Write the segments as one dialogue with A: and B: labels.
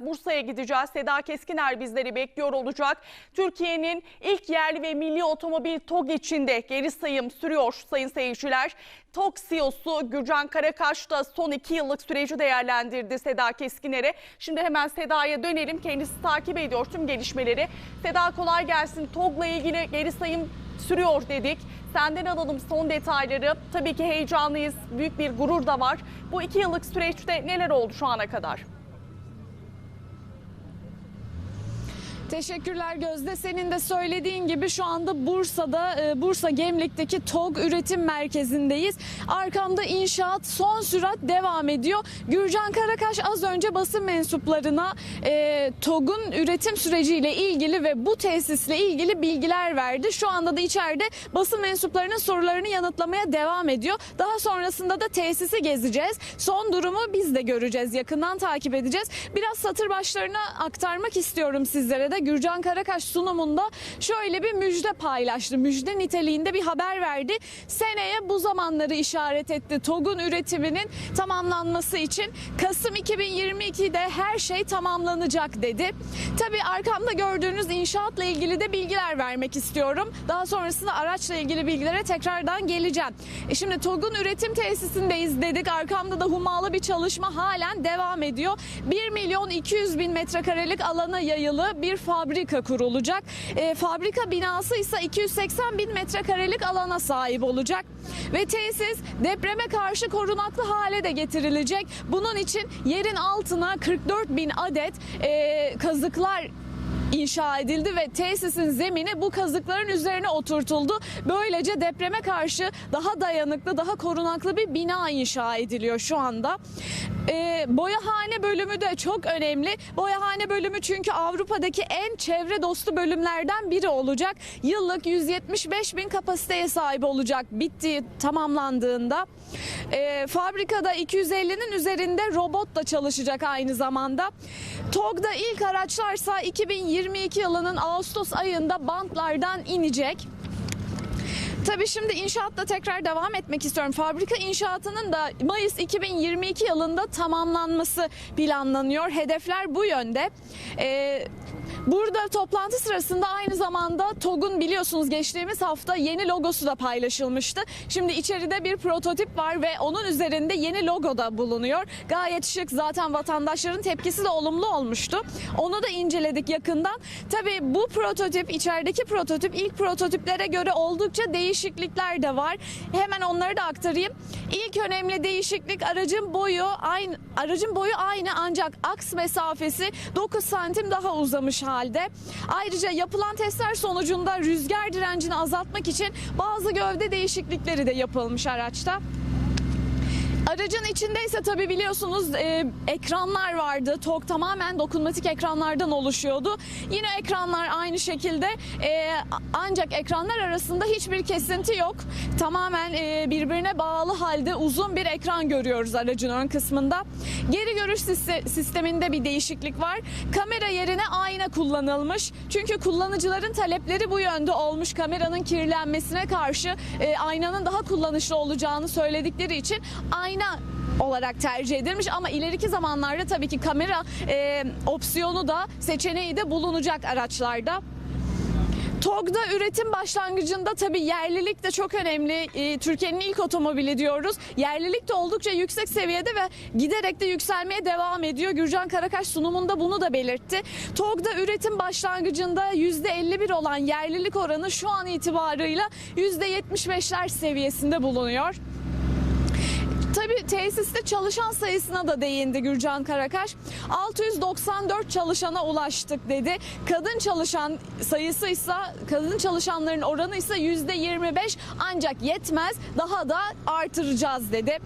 A: Bursa'ya gideceğiz. Seda Keskiner bizleri bekliyor olacak. Türkiye'nin ilk yerli ve milli otomobil TOG içinde geri sayım sürüyor sayın seyirciler. TOG CEO'su Gürcan Karakaş da son iki yıllık süreci değerlendirdi Seda Keskiner'e. Şimdi hemen Seda'ya dönelim. Kendisi takip ediyor tüm gelişmeleri. Seda kolay gelsin. TOG'la ilgili geri sayım sürüyor dedik. Senden alalım son detayları. Tabii ki heyecanlıyız. Büyük bir gurur da var. Bu iki yıllık süreçte neler oldu şu ana kadar?
B: Teşekkürler Gözde. Senin de söylediğin gibi şu anda Bursa'da, e, Bursa Gemlik'teki TOG üretim merkezindeyiz. Arkamda inşaat son sürat devam ediyor. Gürcan Karakaş az önce basın mensuplarına e, TOG'un üretim süreciyle ilgili ve bu tesisle ilgili bilgiler verdi. Şu anda da içeride basın mensuplarının sorularını yanıtlamaya devam ediyor. Daha sonrasında da tesisi gezeceğiz. Son durumu biz de göreceğiz. Yakından takip edeceğiz. Biraz satır başlarına aktarmak istiyorum sizlere de. Gürcan Karakaş sunumunda şöyle bir müjde paylaştı. Müjde niteliğinde bir haber verdi. Seneye bu zamanları işaret etti. TOG'un üretiminin tamamlanması için Kasım 2022'de her şey tamamlanacak dedi. Tabii arkamda gördüğünüz inşaatla ilgili de bilgiler vermek istiyorum. Daha sonrasında araçla ilgili bilgilere tekrardan geleceğim. E şimdi TOG'un üretim tesisindeyiz dedik. Arkamda da humalı bir çalışma halen devam ediyor. 1 milyon 200 bin metrekarelik alana yayılı bir fabrika kurulacak. E, fabrika binası ise 280 bin metrekarelik alana sahip olacak. Ve tesis depreme karşı korunaklı hale de getirilecek. Bunun için yerin altına 44 bin adet e, kazıklar inşa edildi ve tesisin zemini bu kazıkların üzerine oturtuldu. Böylece depreme karşı daha dayanıklı, daha korunaklı bir bina inşa ediliyor şu anda. Ee, boyahane bölümü de çok önemli. Boyahane bölümü çünkü Avrupa'daki en çevre dostu bölümlerden biri olacak. Yıllık 175 bin kapasiteye sahip olacak bittiği tamamlandığında. Ee, fabrikada 250'nin üzerinde robot da çalışacak aynı zamanda. TOG'da ilk araçlarsa 2022 yılının Ağustos ayında bantlardan inecek. Tabii şimdi inşaatla tekrar devam etmek istiyorum. Fabrika inşaatının da Mayıs 2022 yılında tamamlanması planlanıyor. Hedefler bu yönde. Ee, Burada toplantı sırasında aynı zamanda TOG'un biliyorsunuz geçtiğimiz hafta yeni logosu da paylaşılmıştı. Şimdi içeride bir prototip var ve onun üzerinde yeni logo da bulunuyor. Gayet şık zaten vatandaşların tepkisi de olumlu olmuştu. Onu da inceledik yakından. Tabii bu prototip içerideki prototip ilk prototiplere göre oldukça değişiklikler de var. Hemen onları da aktarayım. İlk önemli değişiklik aracın boyu aynı aracın boyu aynı ancak aks mesafesi 9 santim daha uzamış halde. Ayrıca yapılan testler sonucunda rüzgar direncini azaltmak için bazı gövde değişiklikleri de yapılmış araçta. Aracın içinde ise tabi biliyorsunuz e, ekranlar vardı. TOG tamamen dokunmatik ekranlardan oluşuyordu. Yine ekranlar aynı şekilde e, ancak ekranlar arasında hiçbir kesinti yok. Tamamen e, birbirine bağlı halde uzun bir ekran görüyoruz aracın ön kısmında. Geri görüş siste- sisteminde bir değişiklik var. Kamera yerine ayna kullanılmış. Çünkü kullanıcıların talepleri bu yönde olmuş. Kameranın kirlenmesine karşı e, aynanın daha kullanışlı olacağını söyledikleri için ayna olarak tercih edilmiş ama ileriki zamanlarda tabii ki kamera e, opsiyonu da seçeneği de bulunacak araçlarda. TOG'da üretim başlangıcında tabii yerlilik de çok önemli. Ee, Türkiye'nin ilk otomobili diyoruz. Yerlilik de oldukça yüksek seviyede ve giderek de yükselmeye devam ediyor. Gürcan Karakaş sunumunda bunu da belirtti. TOG'da üretim başlangıcında %51 olan yerlilik oranı şu an itibarıyla %75'ler seviyesinde bulunuyor. Tesiste çalışan sayısına da değindi Gürcan Karakaş. 694 çalışana ulaştık dedi. Kadın çalışan sayısı ise kadın çalışanların oranı ise %25 ancak yetmez daha da artıracağız dedi.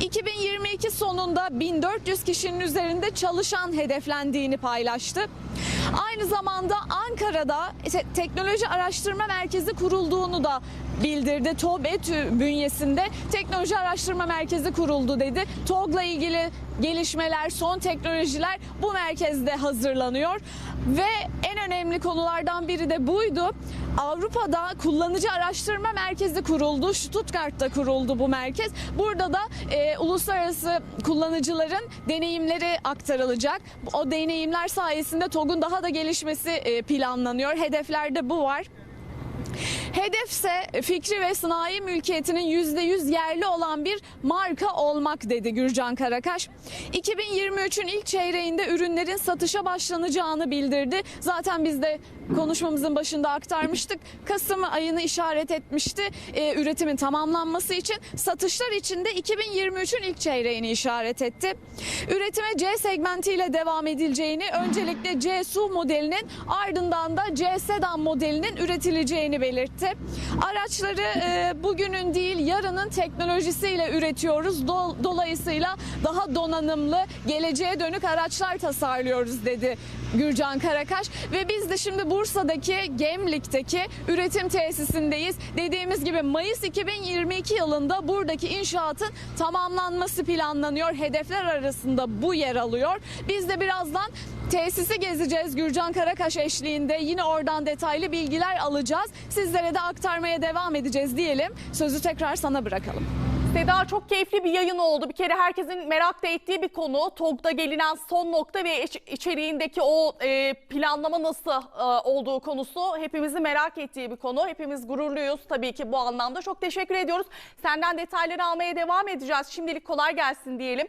B: 2022 sonunda 1400 kişinin üzerinde çalışan hedeflendiğini paylaştı. Aynı zamanda Ankara'da te- teknoloji araştırma merkezi kurulduğunu da bildirdi. TOBETÜ bünyesinde teknoloji araştırma merkezi kuruldu dedi. TOG'la ilgili gelişmeler, son teknolojiler bu merkezde hazırlanıyor ve önemli konulardan biri de buydu. Avrupa'da kullanıcı araştırma merkezi kuruldu. Stuttgart'ta kuruldu bu merkez. Burada da e, uluslararası kullanıcıların deneyimleri aktarılacak. O deneyimler sayesinde TOG'un daha da gelişmesi e, planlanıyor. Hedeflerde bu var. Hedefse fikri ve sanayi mülkiyetinin %100 yerli olan bir marka olmak dedi Gürcan Karakaş. 2023'ün ilk çeyreğinde ürünlerin satışa başlanacağını bildirdi. Zaten biz de konuşmamızın başında aktarmıştık. Kasım ayını işaret etmişti e, üretimin tamamlanması için. Satışlar için de 2023'ün ilk çeyreğini işaret etti. Üretime C segmentiyle devam edileceğini, öncelikle C SUV modelinin ardından da C sedan modelinin üretileceğini belirtti. Araçları e, bugünün değil yarının teknolojisiyle üretiyoruz. Dol- dolayısıyla daha donanımlı, geleceğe dönük araçlar tasarlıyoruz dedi Gürcan Karakaş. Ve biz de şimdi Bursa'daki Gemlik'teki üretim tesisindeyiz. Dediğimiz gibi Mayıs 2022 yılında buradaki inşaatın tamamlanması planlanıyor. Hedefler arasında bu yer alıyor. Biz de birazdan tesisi gezeceğiz Gürcan Karakaş eşliğinde. Yine oradan detaylı bilgiler alacağız. Sizlere de aktarmaya devam edeceğiz diyelim. Sözü tekrar sana bırakalım.
A: Seda çok keyifli bir yayın oldu. Bir kere herkesin merak da ettiği bir konu. TOG'da gelinen son nokta ve iç- içeriğindeki o e, planlama nasıl e, olduğu konusu hepimizi merak ettiği bir konu. Hepimiz gururluyuz tabii ki bu anlamda. Çok teşekkür ediyoruz. Senden detayları almaya devam edeceğiz. Şimdilik kolay gelsin diyelim.